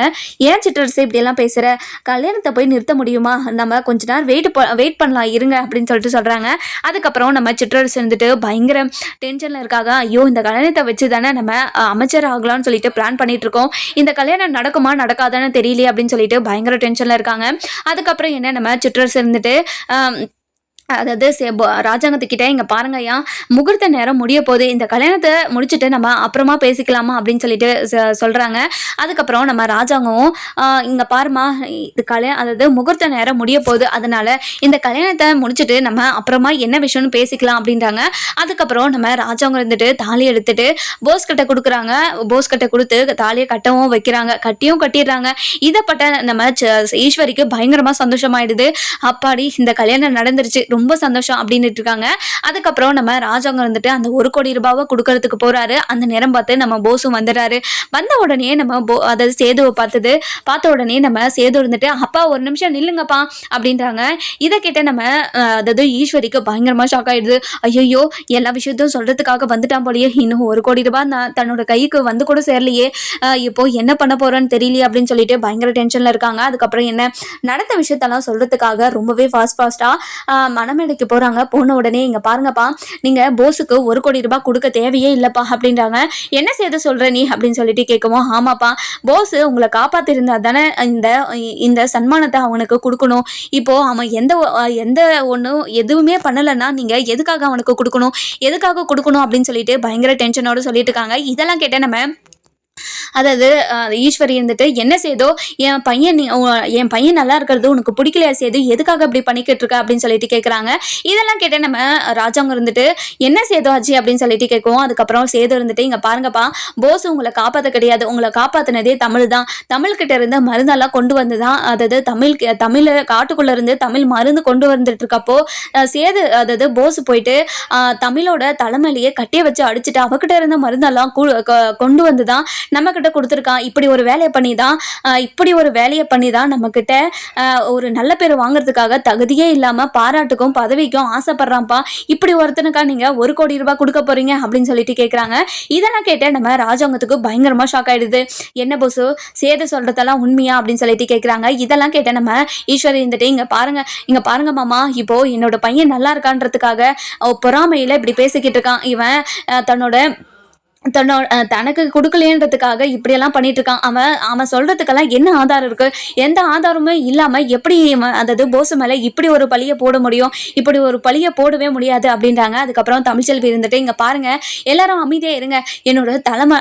A: ஏன் சிற்றரசு இப்படியெல்லாம் பேசுகிற கல்யாணத்தை போய் நிறுத்த முடியுமா? நம்ம கொஞ்ச நேரம் வெயிட் வெயிட் பண்ணலாம் இருங்க அப்படின்னு சொல்லிட்டு சொல்கிறாங்க அதுக்கப்புறம் நம்ம சிற்றரசு இருந்துட்டு பயங்கர டென்ஷனில் இருக்காங்க. ஐயோ இந்த கல்யாணத்தை வச்சு தானே நம்ம அமைச்சர் ஆகலாம்னு சொல்லிட்டு பிளான் பண்ணிட்டு இருக்கோம். இந்த கல்யாணம் நடக்குமா நடக்காதான்னு தெரியலையே அப்படின்னு சொல்லிட்டு பயங்கர டென்ஷனில் இருக்காங்க. அதுக்கப்புறம் என்ன நம்ம சிட்ரஸ் இருந்துட்டு அதாவது சே- ராஜாங்கத்துக்கிட்ட இங்கே பாருங்க ஐயா முகூர்த்த நேரம் முடிய போகுது. இந்த கல்யாணத்தை முடிச்சுட்டு நம்ம அப்புறமா பேசிக்கலாமா? அப்படின்னு சொல்லிட்டு ச- அதுக்கப்புறம் நம்ம ராஜாங்கவும் இங்கே பாருமா இது கல்யாணம் அதாவது முகூர்த்த நேரம் முடிய போகுது. அதனால இந்த கல்யாணத்தை முடிச்சுட்டு நம்ம அப்புறமா என்ன விஷயம்னு பேசிக்கலாம் அப்படின்றாங்க. அதுக்கப்புறம் நம்ம ராஜாங்க இருந்துட்டு தாலி எடுத்துட்டு போஸ் கட்டை கொடுக்குறாங்க. போஸ் கட்டை கொடுத்து தாலியை கட்டவும் வைக்கிறாங்க. கட்டியும் கட்டிடுறாங்க. இதைப்பட்ட நம்ம ச- ஈஸ்வரிக்கு பயங்கரமாக சந்தோஷமாயிடுது. அப்பாடி இந்த கல்யாணம் நடந்துருச்சு. ரொம்ப ரொம்ப சந்தோஷம் அப்படின்னுட்டு இருக்காங்க அதுக்கப்புறம் நம்ம ராஜாங்க வந்துட்டு அந்த ஒரு கோடி ரூபாவை கொடுக்கறதுக்கு போறாரு. அந்த நேரம் பார்த்து நம்ம போஸும் வந்துடுறாரு. வந்த உடனே நம்ம போ அதாவது சேதுவை பார்த்தது பார்த்த உடனே நம்ம சேது இருந்துட்டு அப்பா ஒரு நிமிஷம் நில்லுங்கப்பா அப்படின்றாங்க. இதை கிட்ட நம்ம அதாவது ஈஸ்வரிக்கு பயங்கரமா ஷாக் ஆயிடுது. ஐயோ எல்லா விஷயத்தையும் சொல்றதுக்காக வந்துட்டான் போலயே. இன்னும் ஒரு கோடி ரூபாய் நான் தன்னோட கைக்கு வந்து கூட சேரலையே. இப்போ என்ன பண்ண போறேன்னு தெரியலையே அப்படின்னு சொல்லிட்டு பயங்கர டென்ஷன்ல இருக்காங்க. அதுக்கப்புறம் என்ன நடந்த விஷயத்தெல்லாம் சொல்றதுக்காக ரொம்பவே ஃபாஸ்ட் ஃபாஸ்டா பணமேடைக்கு போறாங்க. போன உடனே இங்க பாருங்கப்பா நீங்க போஸுக்கு ஒரு கோடி ரூபாய் கொடுக்க தேவையே இல்லப்பா அப்படின்றாங்க. என்ன செய்து சொல்ற நீ அப்படின்னு சொல்லிட்டு கேட்கவும் ஆமாப்பா போஸ் உங்களை காப்பாத்திருந்தா தானே இந்த இந்த சன்மானத்தை அவனுக்கு கொடுக்கணும். இப்போ அவன் எந்த எந்த ஒன்றும் எதுவுமே பண்ணலைன்னா நீங்க எதுக்காக அவனுக்கு கொடுக்கணும்? எதுக்காக கொடுக்கணும் அப்படின்னு சொல்லிட்டு பயங்கர டென்ஷனோட சொல்லிட்டு இருக்காங்க. இதெல்லாம் கேட்ட நம்ம அதாவது ஈஸ்வரி இருந்துட்டு என்ன செய்தோ என் பையன் நீ- என் பையன் நல்லா இருக்கிறது உனக்கு பிடிக்கலையா சேது? எதுக்காக அப்படி பண்ணிக்கிட்டு இருக்க அப்படின்னு சொல்லிட்டு கேட்குறாங்க இதெல்லாம் கேட்ட நம்ம ராஜாங்க இருந்துட்டு என்ன சேதோ ஆச்சு? அப்படின்னு சொல்லிட்டு கேட்குவோம் அதுக்கப்புறம் சேது இருந்துட்டு இங்கே பாருங்கப்பா போஸ் உங்களை காப்பாற்ற கிடையாது. உங்களை காப்பாற்றினதே தமிழ் தான். தமிழ்கிட்ட இருந்து மருந்தெல்லாம் கொண்டு வந்து தான் அதாவது தமிழ் தமிழ் காட்டுக்குள்ள இருந்து தமிழ் மருந்து கொண்டு வந்துட்டு இருக்கப்போ சேது அதாவது போஸ் போயிட்டு தமிழோட தலைமையிலேயே கட்டியை வச்சு அடிச்சுட்டு அவகிட்ட இருந்த மருந்தெல்லாம் கொண்டு வந்து தான் நமக்கு கிட்ட கொடுத்துருக்கான். இப்படி ஒரு வேலையை பண்ணி தான் இப்படி ஒரு வேலையை பண்ணி தான் நம்மக்கிட்ட ஒரு நல்ல பேர் வாங்குறதுக்காக தகுதியே இல்லாமல் பாராட்டுக்கும் பதவிக்கும் ஆசைப்படுறான்ப்பா. இப்படி ஒருத்தனுக்கா நீங்கள் ஒரு கோடி ரூபாய் கொடுக்க போறீங்க அப்படின்னு சொல்லிட்டு கேட்குறாங்க இதெல்லாம் கேட்டு நம்ம ராஜாங்கத்துக்கு பயங்கரமாக ஷாக் ஆகிடுது என்ன போசு சேது சொல்கிறதெல்லாம் உண்மையா அப்படின்னு சொல்லிட்டு கேட்குறாங்க இதெல்லாம் கேட்ட நம்ம ஈஸ்வரி இருந்துட்டு இங்கே பாருங்கள் இங்கே பாருங்க மாமா இப்போது என்னோட பையன் நல்லா இருக்கான்றதுக்காக பொறாமையில் இப்படி பேசிக்கிட்டு இருக்கான். இவன் தன்னோட தன்னோட தனக்கு கொடுக்கலையன்றதுக்காக இப்படியெல்லாம் பண்ணிட்டு இருக்கான் அவன் அவன் சொல்றதுக்கெல்லாம் என்ன ஆதாரம் இருக்கு? எந்த ஆதாரமும் இல்லாம எப்படி அதாவது போஸ் மேல இப்படி ஒரு பழிய போட முடியும்? இப்படி ஒரு பழிய போடவே முடியாது அப்படின்றாங்க. அதுக்கப்புறம் தமிழ்ச்செல்வி இருந்துட்டு இங்க பாருங்க எல்லாரும் அமைதியா இருங்க. என்னோட தலைமை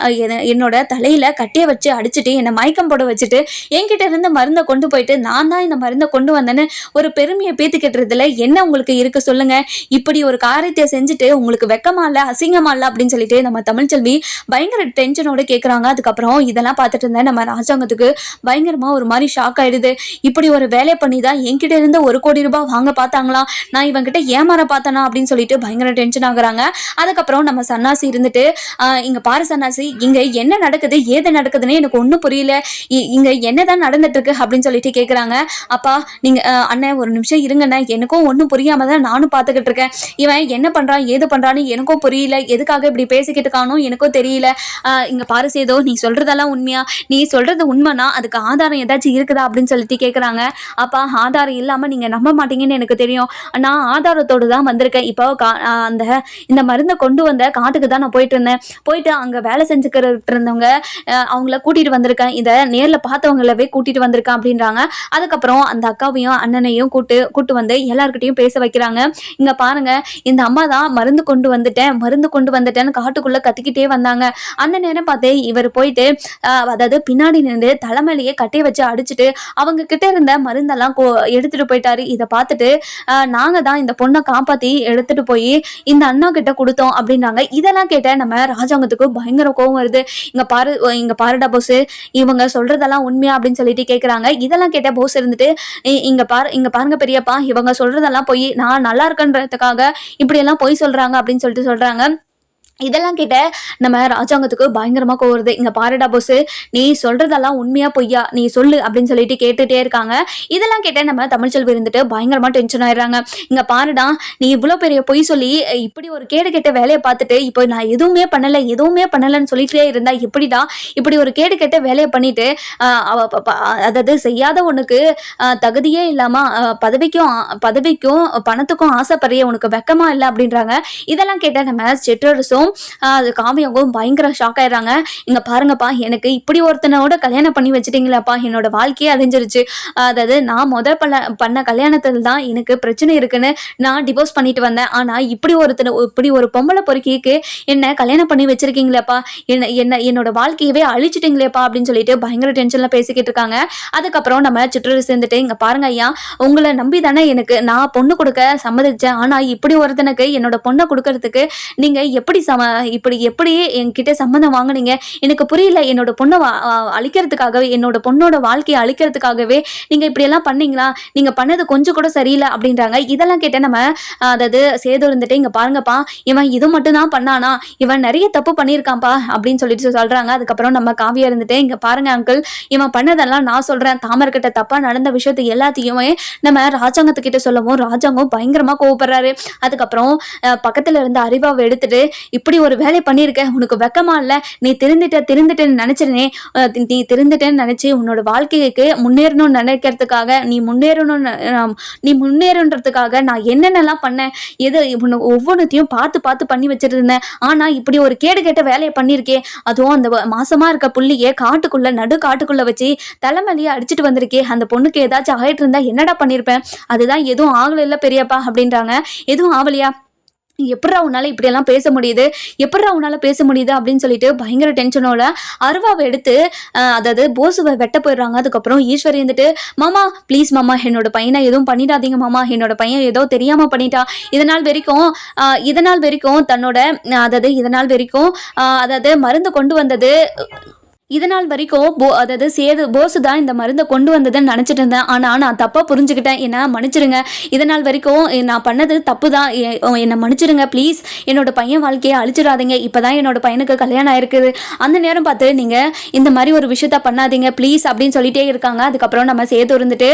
A: என்னோட தலையில கட்டிய வச்சு அடிச்சுட்டு என்னை மயக்கம் போட வச்சுட்டு என்கிட்ட இருந்து மருந்தை கொண்டு போயிட்டு நான் தான் இந்த மருந்தை கொண்டு வந்தேன்னு ஒரு பெருமையை பேத்திக்கிட்டுறதுல என்ன உங்களுக்கு இருக்கு சொல்லுங்க? இப்படி ஒரு காரியத்தை செஞ்சுட்டு உங்களுக்கு வெக்கமா இல்ல அசிங்கமா இல்ல? அப்படின்னு சொல்லிட்டு நம்ம தமிழ்ச்செல்வி பயங்கர டென்ஷனோட கேட்குறாங்க அதுக்கப்புறம் இதெல்லாம் பார்த்துட்டு இருந்த நம்ம ராஜாங்கத்துக்கு பயங்கரமா ஒரு மாதிரி ஷாக் ஆயிடுது. இப்படி ஒரு வேலை பண்ணி தான் என்கிட்ட இருந்து ஒரு கோடி ரூபாய் வாங்க பார்த்தாங்களா? நான் இவங்கிட்ட ஏமாற பார்த்தனா அப்படின்னு சொல்லிட்டு பயங்கர டென்ஷன் ஆகுறாங்க. அதுக்கப்புறம் நம்ம சன்னாசி இருந்துட்டு இங்கே இங்க பாரு சன்னாசி இங்க என்ன நடக்குது? ஏது நடக்குதுன்னு எனக்கு ஒன்றும் புரியல. இ- இங்க என்னதான் நடந்துட்டு இருக்கு? அப்படின்னு சொல்லிட்டு கேட்குறாங்க அப்பா நீங்க அண்ணன் ஒரு நிமிஷம் இருங்கண்ணே. எனக்கும் ஒன்றும் புரியாம தான் நானும் பார்த்துக்கிட்டு இருக்கேன். இவன் என்ன பண்றான்? ஏது பண்றான்னு எனக்கும் புரியல. எதுக்காக இப்படி பேசிக்கிட்டு இருக்கானோ? எனக்கும் தெரியல. இங்கே பாரு சேதோ நீ சொல்கிறதெல்லாம் உண்மையா? நீ சொல்கிறது உண்மைனா அதுக்கு ஆதாரம் ஏதாச்சும் இருக்குதா அப்படின்னு சொல்லிட்டு கேட்குறாங்க அப்பா ஆதாரம் இல்லாமல் நீங்கள் நம்ப மாட்டீங்கன்னு எனக்கு தெரியும். நான் ஆதாரத்தோடு தான் வந்திருக்கேன். இப்போ கா- அந்த இந்த மருந்தை கொண்டு வந்த காட்டுக்கு தான் நான் போயிட்டு இருந்தேன். போயிட்டு அங்கே வேலை செஞ்சுக்கிட்டு இருந்தவங்க அவங்கள கூட்டிகிட்டு வந்திருக்கேன். இதை நேரில் பார்த்தவங்களவே கூட்டிகிட்டு வந்திருக்கேன் அப்படின்றாங்க. அதுக்கப்புறம் அந்த அக்காவையும் அண்ணனையும் கூட்டு கூட்டு வந்து எல்லாருக்கிட்டையும் பேச வைக்கிறாங்க. இங்கே பாருங்கள் இந்த அம்மா தான் மருந்து கொண்டு வந்துட்டேன் மருந்து கொண்டு வந்துட்டேன்னு காட்டுக்குள்ளே கத்திக்கிட்டே வந்தாங்க. அந்த நேரம் பார்த்து இவர் போயிட்டு அதாவது பின்னாடி நின்று தலைமையிலேயே கட்டி வச்சு அடிச்சுட்டு அவங்க கிட்ட இருந்த மருந்தெல்லாம் எடுத்துட்டு போயிட்டாரு. இதை பார்த்துட்டு நாங்கள் நாங்க தான் இந்த பொண்ணை காப்பாத்தி எடுத்துட்டு போய் இந்த அண்ணா கிட்ட கொடுத்தோம் அப்படின்னாங்க. இதெல்லாம் கேட்ட நம்ம ராஜாங்கத்துக்கு பயங்கர கோவம் வருது. இங்க பாரு இங்க பாருடா போஸ் இவங்க சொல்றதெல்லாம் உண்மையா அப்படின்னு சொல்லிட்டு கேக்குறாங்க. இதெல்லாம் கேட்ட போஸ் இருந்துட்டு இங்க பாரு இங்க பாருங்க பெரியப்பா இவங்க சொல்றதெல்லாம் போய் நான் நல்லா இருக்கன்றதுக்காக இப்படி எல்லாம் பொய் சொல்றாங்க அப்படின்னு சொல்லிட்டு சொல்றாங்க. இதெல்லாம் கேட்ட நம்ம ராஜாங்கத்துக்கு பயங்கரமாக கோருது இங்கே பாருடா போஸ் நீ சொல்கிறதெல்லாம் உண்மையாக பொய்யா? நீ சொல்லு அப்படின்னு சொல்லிட்டு கேட்டுகிட்டே இருக்காங்க. இதெல்லாம் கேட்ட நம்ம தமிழ்ச்செல்வி இருந்துட்டு பயங்கரமாக டென்ஷன் ஆயிடுறாங்க. இங்கே பாருடா நீ இவ்வளோ பெரிய பொய் சொல்லி இப்படி ஒரு கேடு கெட்ட வேலையை பார்த்துட்டு இப்போ நான் எதுவுமே பண்ணலை எதுவுமே பண்ணலைன்னு சொல்லிட்டே இருந்தா எப்படிடா? இப்படி ஒரு கேடு கெட்ட வேலையை பண்ணிட்டு அதாவது செய்யாத உனக்கு தகுதியே இல்லாமல் பதவிக்கும் பதவிக்கும் பணத்துக்கும் ஆசைப்படுறிய உனக்கு வெக்கமா இல்லை அப்படின்றாங்க. இதெல்லாம் கேட்ட நம்ம சிற்றரசும் அது காவியாவும் பயங்கர ஷாக் ஆயிடுறாங்க. இங்க பாருங்கப்பா எனக்கு இப்படி ஒருத்தனோட கல்யாணம் பண்ணி வச்சிட்டீங்களாப்பா என்னோட வாழ்க்கையே அழிஞ்சிருச்சு. அதாவது நான் முதல் பண்ண பண்ண கல்யாணத்துல தான் எனக்கு பிரச்சனை இருக்குன்னு நான் டிவோர்ஸ் பண்ணிட்டு வந்தேன். ஆனா இப்படி ஒருத்தனை இப்படி ஒரு பொம்பளை பொறுக்கிக்கு என்ன கல்யாணம் பண்ணி வச்சிருக்கீங்களேப்பா? என்ன என்ன என்னோட வாழ்க்கையவே அழிச்சிட்டீங்களேப்பா? அப்படின்னு சொல்லிட்டு பயங்கர டென்ஷன்லாம் பேசிக்கிட்டு இருக்காங்க. அதுக்கப்புறம் நம்ம சுற்றுலா சேர்ந்துட்டு இங்க பாருங்க ஐயா உங்களை நம்பி தானே எனக்கு நான் பொண்ணு கொடுக்க சம்மதிச்சேன். ஆனா இப்படி ஒருத்தனுக்கு என்னோட பொண்ணை கொடுக்கறதுக்கு நீங்க எப்படி சம இப்படி எப்படி என்கிட்ட சம்மந்தம் வாங்குனீங்க? எனக்கு புரியல என்னோட பொண்ணை அழிக்கிறதுக்காகவே என்னோட பொண்ணோட வாழ்க்கையை அழிக்கிறதுக்காகவே நீங்க இப்படி எல்லாம் பண்ணீங்களா? நீங்க பண்ணது கொஞ்சம் கூட சரியில்லை அப்படின்றாங்க. இதெல்லாம் கேட்ட நம்ம அதாவது சேது இருந்துட்டு இங்க பாருங்கப்பா இவன் இது மட்டும் தான் பண்ணானா இவன் நிறைய தப்பு பண்ணியிருக்கான்ப்பா அப்படின்னு சொல்லிட்டு சொல்றாங்க. அதுக்கப்புறம் நம்ம காவியா இருந்துட்டு இங்க பாருங்க அங்கிள் இவன் பண்ணதெல்லாம் நான் சொல்றேன். தாமர்கிட்ட தப்பா நடந்த விஷயத்தை எல்லாத்தையுமே நம்ம ராஜாங்கத்துக்கிட்ட சொல்லவும் ராஜாங்கம் பயங்கரமா கோவப்படுறாரு. அதுக்கப்புறம் பக்கத்தில் பக்கத்துல இருந்த அறிவாவை எடுத்துட்டு இப்படி ஒரு வேலையை பண்ணியிருக்க உனக்கு வெக்கமா இல்ல? நீ திருந்திட்ட திருந்துட்டேன்னு நினைச்சிருனே நீ திருந்துட்டேன்னு நினைச்சு உன்னோட வாழ்க்கைக்கு முன்னேறணும்னு நினைக்கிறதுக்காக நீ முன்னேறணும்னு நீ முன்னேறன்றதுக்காக நான் என்னென்னலாம் பண்ணேன்? எது உன்னை ஒவ்வொன்றத்தையும் பார்த்து பார்த்து பண்ணி வச்சிருந்தேன். ஆனா இப்படி ஒரு கேடு கேட்ட வேலையை பண்ணியிருக்கேன் அதுவும் அந்த மாசமா இருக்க புள்ளியே காட்டுக்குள்ள நடு காட்டுக்குள்ள வச்சு தலைமலையை அடிச்சிட்டு வந்திருக்கே. அந்த பொண்ணுக்கு ஏதாச்சும் ஆயிட்டு இருந்தா என்னடா பண்ணியிருப்பேன்? அதுதான் எதுவும் ஆகல இல்ல பெரியப்பா அப்படின்றாங்க. எதுவும் ஆகலையா எப்படா உன்னால் இப்படியெல்லாம் பேச முடியுது? எப்படா உன்னால் பேச முடியுது? அப்படின்னு சொல்லிட்டு பயங்கர டென்ஷனோட அருவாவை எடுத்து அதாவது போசுவை வெட்ட போயிடுறாங்க. அதுக்கப்புறம் ஈஸ்வரி வந்துட்டு மாமா ப்ளீஸ் மாமா என்னோட பையனை எதுவும் பண்ணிடாதீங்க மாமா. என்னோட பையன் ஏதோ தெரியாமல் பண்ணிட்டா. இதனால் வரைக்கும் இதனால் வரைக்கும் தன்னோட அதாவது இதனால் வரைக்கும் அதாவது மருந்து கொண்டு வந்தது இதனால் வரைக்கும் போ அதாவது சேது போஸ் தான் இந்த மருந்தை கொண்டு வந்ததுன்னு நினச்சிட்டு இருந்தேன். ஆனால் நான் தப்பாக புரிஞ்சுக்கிட்டேன். என்ன மன்னிச்சிருங்க. இதனால் வரைக்கும் நான் பண்ணது தப்பு தான். என்னை மன்னிச்சிருங்க ப்ளீஸ் என்னோட பையன் வாழ்க்கையை அழிச்சிடாதீங்க. இப்போ தான் என்னோட பையனுக்கு கல்யாணம் ஆயிருக்குது. அந்த நேரம் பார்த்து நீங்கள் இந்த மாதிரி ஒரு விஷயத்த பண்ணாதீங்க ப்ளீஸ் அப்படின்னு சொல்லிட்டே இருக்காங்க. அதுக்கப்புறம் நம்ம சேது இருந்துட்டு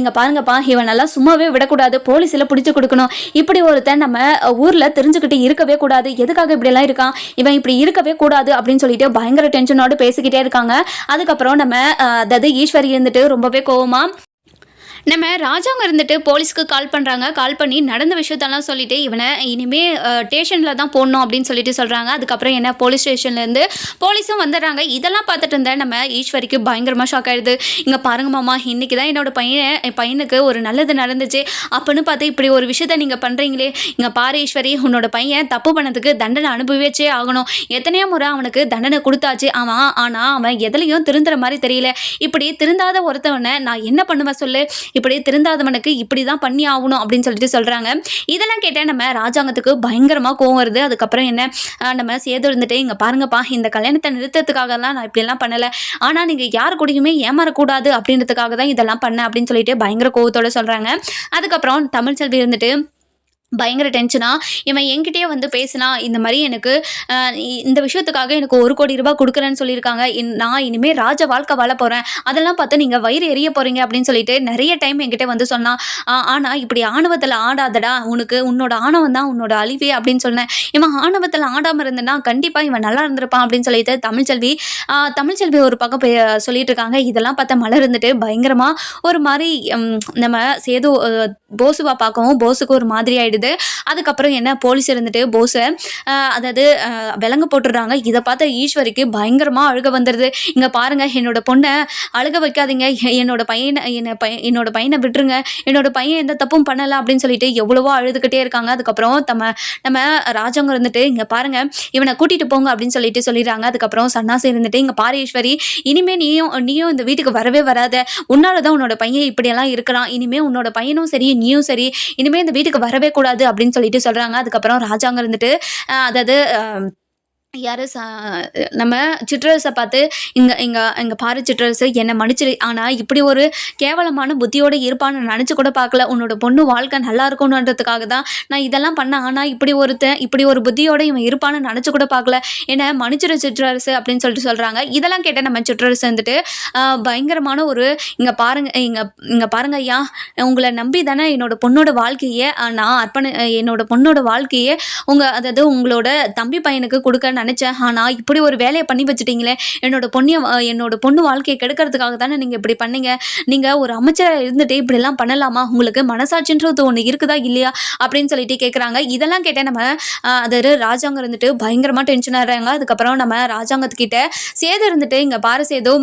A: இங்கே பாருங்கப்பா இவன் நல்லா சும்மாவே விடக்கூடாது. போலீஸில் பிடிச்சி கொடுக்கணும். இப்படி ஒருத்தன் நம்ம ஊரில் தெரிஞ்சுக்கிட்டு இருக்கவே கூடாது. எதுக்காக இப்படிலாம் இருக்கான்? இவன் இப்படி இருக்கவே கூடாது அப்படின்னு சொல்லிட்டு பயங்கர டென்ஷனோடு பேசிக்கிட்டே இருக்காங்க. அதுக்கப்புறம் நம்ம அதாவது ஈஸ்வரி இருந்துட்டு ரொம்பவே கோவமா நம்ம ராஜாங்க இருந்துட்டு போலீஸ்க்கு கால் பண்ணுறாங்க கால் பண்ணி நடந்த விஷயத்தெல்லாம் சொல்லிட்டு இவனை இனிமே ஸ்டேஷனில் தான் போடணும் அப்படின்னு சொல்லிட்டு சொல்கிறாங்க அதுக்கப்புறம் என்ன? போலீஸ் ஸ்டேஷன்லேருந்து போலீஸும் வந்துடுறாங்க. இதெல்லாம் பார்த்துட்டு இருந்த நம்ம ஈஸ்வரிக்கு பயங்கரமாக ஷாக் ஆயிடுது. இங்கே பாருங்க மாமா இன்றைக்கி தான் என்னோட பையன் என் பையனுக்கு ஒரு நல்லது நடந்துச்சு. அப்படின்னு பார்த்து இப்படி ஒரு விஷயத்த நீங்கள் பண்ணுறீங்களே இங்கே பாரு ஈஸ்வரி உன்னோட பையன் தப்பு பண்ணதுக்கு தண்டனை அனுபவிச்சே ஆகணும். எத்தனையோ முறை அவனுக்கு தண்டனை கொடுத்தாச்சு. அவன் ஆனால் அவன் எதுலையும் திருந்துற மாதிரி தெரியல. இப்படி திருந்தாத ஒருத்தவனை நான் என்ன பண்ணுவேன் சொல்லு? இப்படி திருந்தாதவனுக்கு இப்படி தான் பண்ணி ஆகணும் அப்படின்னு சொல்லிட்டு சொல்கிறாங்க இதெல்லாம் கேட்டால் நம்ம ராஜாங்கத்துக்கு பயங்கரமாக கோவம் வருது. அதுக்கப்புறம் என்ன? நம்ம சேது இருந்துட்டு இங்கே பாருங்கப்பா இந்த கல்யாணத்தை நிறுத்தத்துக்காகலாம் நான் இப்படிலாம் பண்ணலை. ஆனால் நீங்கள் யார் கூடயுமே ஏமாறக்கூடாது அப்படின்றதுக்காக தான் இதெல்லாம் பண்ணேன் அப்படின்னு சொல்லிட்டு பயங்கர கோவத்தோடு சொல்கிறாங்க அதுக்கப்புறம் தமிழ்ச்செல்வி இருந்துட்டு பயங்கர டென்ஷனா இவன் என்கிட்டயே வந்து பேசினா இந்த மாதிரி எனக்கு இந்த விஷயத்துக்காக எனக்கு ஒரு கோடி ரூபாய் கொடுக்குறேன்னு சொல்லியிருக்காங்க. இன்- நான் இனிமேல் ராஜ வாழ்க்கை வாழ போகிறேன் அதெல்லாம் பார்த்து நீங்கள் வயிறு எரிய போகிறீங்க அப்படின்னு சொல்லிட்டு நிறைய டைம் என்கிட்ட வந்து சொன்னான் ஆனால் இப்படி ஆணவத்தில் ஆடாதடா உனக்கு உன்னோட ஆணவம் தான் உன்னோட அழிவே அப்படின்னு சொன்னேன். இவன் ஆணவத்தில் ஆடாமல் இருந்தனா கண்டிப்பாக இவன் நல்லா இருந்திருப்பான் அப்படின்னு சொல்லிட்டு தமிழ்ச்செல்வி தமிழ்ச்செல்வி ஒரு பக்கம் சொல்லிட்டு இருக்காங்க. இதெல்லாம் பார்த்தா மலர் இருந்துட்டு பயங்கரமாக ஒரு மாதிரி நம்ம சேது போசுவா பார்க்கவும் போஸுக்கு ஒரு மாதிரி ஆகிடுது ஆயிடுது அதுக்கப்புறம் என்ன போலீஸ் இருந்துட்டு போஸை அதாவது விலங்கு போட்டுடுறாங்க. இதை பார்த்த ஈஸ்வரிக்கு பயங்கரமாக அழுக வந்துடுது இங்கே பாருங்கள் என்னோட பொண்ணை அழுக வைக்காதீங்க. என்னோட பையனை என்னை பையன் என்னோட பையனை விட்டுருங்க. என்னோட பையன் எந்த தப்பும் பண்ணலை அப்படின்னு சொல்லிட்டு எவ்வளவோ அழுதுகிட்டே இருக்காங்க. அதுக்கப்புறம் நம்ம நம்ம ராஜாங்க இருந்துட்டு இங்கே பாருங்க இவனை கூட்டிகிட்டு போங்க அப்படின்னு சொல்லிட்டு சொல்லிடுறாங்க. அதுக்கப்புறம் சன்னாசி இருந்துட்டு இங்கே பாரு ஈஸ்வரி இனிமே நீயும் நீயும் இந்த வீட்டுக்கு வரவே வராத. உன்னால தான் உன்னோட பையன் இப்படியெல்லாம் இருக்கிறான் இனிமே உன்னோட பையனும் சரி நீயும் சரி இனிமே இந்த வீட்டுக்கு வரவே கூடாது. அப்படின்னு சொல்லிட்டு சொல்றாங்க. அதுக்கப்புறம் ராஜாங்க இருந்துட்டு அதாவது யார் சா நம்ம சிற்றரசை பார்த்து இங்கே இங்கே இங்கே பாரு சிற்றரசு என்னை மன்னிச்சிரு. ஆனால் இப்படி ஒரு கேவலமான புத்தியோட இருப்பான்னு நினச்சி கூட பார்க்கல. உன்னோட பொண்ணு வாழ்க்கை நல்லா இருக்கணுன்றதுக்காக தான் நான் இதெல்லாம் பண்ணேன். ஆனால் இப்படி ஒருத்தன் இப்படி ஒரு புத்தியோடு இவன் இருப்பான்னு நினச்சி கூட பார்க்கல. என்னை மன்னிச்சிரு சிற்றரசு அப்படின்னு சொல்லிட்டு சொல்கிறாங்க இதெல்லாம் கேட்ட நம்ம சிற்றரசு வந்துட்டு பயங்கரமான ஒரு இங்கே பாருங்க இங்கே இங்கே பாருங்க ஐயா. உங்களை நம்பி தானே என்னோட பொண்ணோட வாழ்க்கையை நான் அர்ப்பண என்னோட பொண்ணோட வாழ்க்கையை உங்கள் அதாவது உங்களோட தம்பி பையனுக்கு கொடுக்க நினச்சேன். ஆனால் இப்படி ஒரு வேலையை பண்ணி வச்சுட்டீங்களே என்னோட பொண்ணிய என்னோட பொண்ணு வாழ்க்கையை கெடுக்கிறதுக்காக தானே நீங்கள் இப்படி பண்ணீங்க? நீங்கள் ஒரு அமைச்சராக இருந்துட்டு இப்படிலாம் பண்ணலாமா? உங்களுக்கு மனசாட்சின்றது ஒன்று இருக்குதா இல்லையா? அப்படின்னு சொல்லிட்டு கேட்குறாங்க இதெல்லாம் கேட்டேன் நம்ம அதாவது ராஜாங்க இருந்துட்டு பயங்கரமாக டென்ஷன் ஆகிறாங்க அதுக்கப்புறம் நம்ம ராஜாங்கத்துக்கிட்ட சேது இருந்துட்டு இங்கே பாரு சேது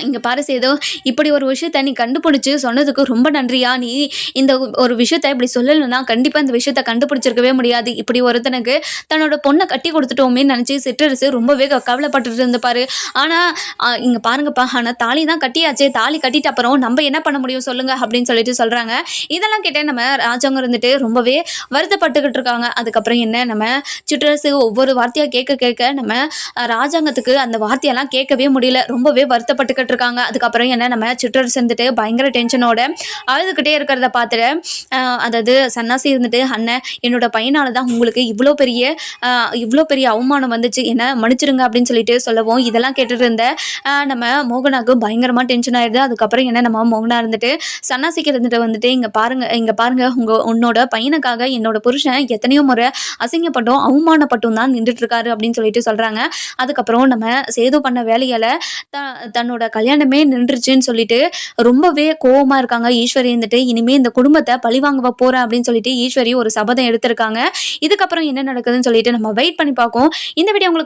A: இங்கே பாரு சேதோ இப்படி ஒரு விஷயத்த நீ கண்டுபிடிச்சி சொன்னதுக்கு ரொம்ப நன்றியா? நீ இந்த ஒரு விஷயத்த இப்படி சொல்லலைன்னா கண்டிப்பாக இந்த விஷயத்த கண்டுபிடிச்சிருக்கவே முடியாது. இப்படி ஒருத்தனுக்கு தன்னோட பொண்ணை கட்டி கொடுத்துட்டோமே நினச்சி சிற்றரசு ரொம்பவே க- கவலைப்பட்டுட்டு இருந்தப்பாரு ஆனால் இங்கே பாருங்கப்பா ஆனால் தாலி தான் கட்டியாச்சே தாலி கட்டிட்டு அப்புறம் நம்ம என்ன பண்ண முடியும் சொல்லுங்க அப்படின்னு சொல்லிட்டு சொல்கிறாங்க இதெல்லாம் கேட்டே நம்ம ராஜாங்க இருந்துட்டு ரொம்பவே வருத்தப்பட்டுக்கிட்டு இருக்காங்க. அதுக்கப்புறம் என்ன நம்ம சிற்றரசு ஒவ்வொரு வார்த்தையாக கேட்க கேட்க நம்ம ராஜாங்கத்துக்கு அந்த வார்த்தையெல்லாம் கேட்கவே முடியல. ரொம்பவே வருத்தப்பட்டு வருத்தப்பட்டுக்கிட்டு இருக்காங்க அதுக்கப்புறம் என்ன நம்ம சிற்றர் சேர்ந்துட்டு பயங்கர டென்ஷனோட அழுதுகிட்டே இருக்கிறத பார்த்துட்டு அதாவது சன்னாசி இருந்துட்டு அண்ணன் என்னோட பையனால தான் உங்களுக்கு இவ்வளோ பெரிய இவ்வளோ பெரிய அவமானம் வந்துச்சு. என்ன மன்னிச்சிடுங்க அப்படின்னு சொல்லிட்டு சொல்லவும் இதெல்லாம் கேட்டுட்டு இருந்த நம்ம மோகனாக்கு பயங்கரமாக டென்ஷன் ஆயிடுது. அதுக்கப்புறம் என்ன நம்ம மோகனா இருந்துட்டு சன்னாசிக்கு இருந்துட்டு வந்துட்டு இங்கே பாருங்க இங்கே பாருங்க உங்கள் உன்னோட பையனுக்காக என்னோட புருஷன் எத்தனையோ முறை அசிங்கப்பட்டும் அவமானப்பட்டும் தான் நின்றுட்டு இருக்காரு அப்படின்னு சொல்லிட்டு சொல்கிறாங்க அதுக்கப்புறம் நம்ம சேது பண்ண வேலையால த தன்னோட கல்யாணமே நின்றுச்சுன்னு சொல்லிட்டு ரொம்பவே கோவமா இருக்காங்க. ஈஸ்வரி இருந்துட்டு இனிமே இந்த குடும்பத்தை பழிவாங்க போறேன் அப்படின்னு சொல்லிட்டு ஈஸ்வரி ஒரு சபதம் எடுத்திருக்காங்க. இதுக்கப்புறம் என்ன நடக்குதுன்னு சொல்லிட்டு நம்ம வெயிட் பண்ணி பார்ப்போம். இந்த வீடியோ உங்களுக்கு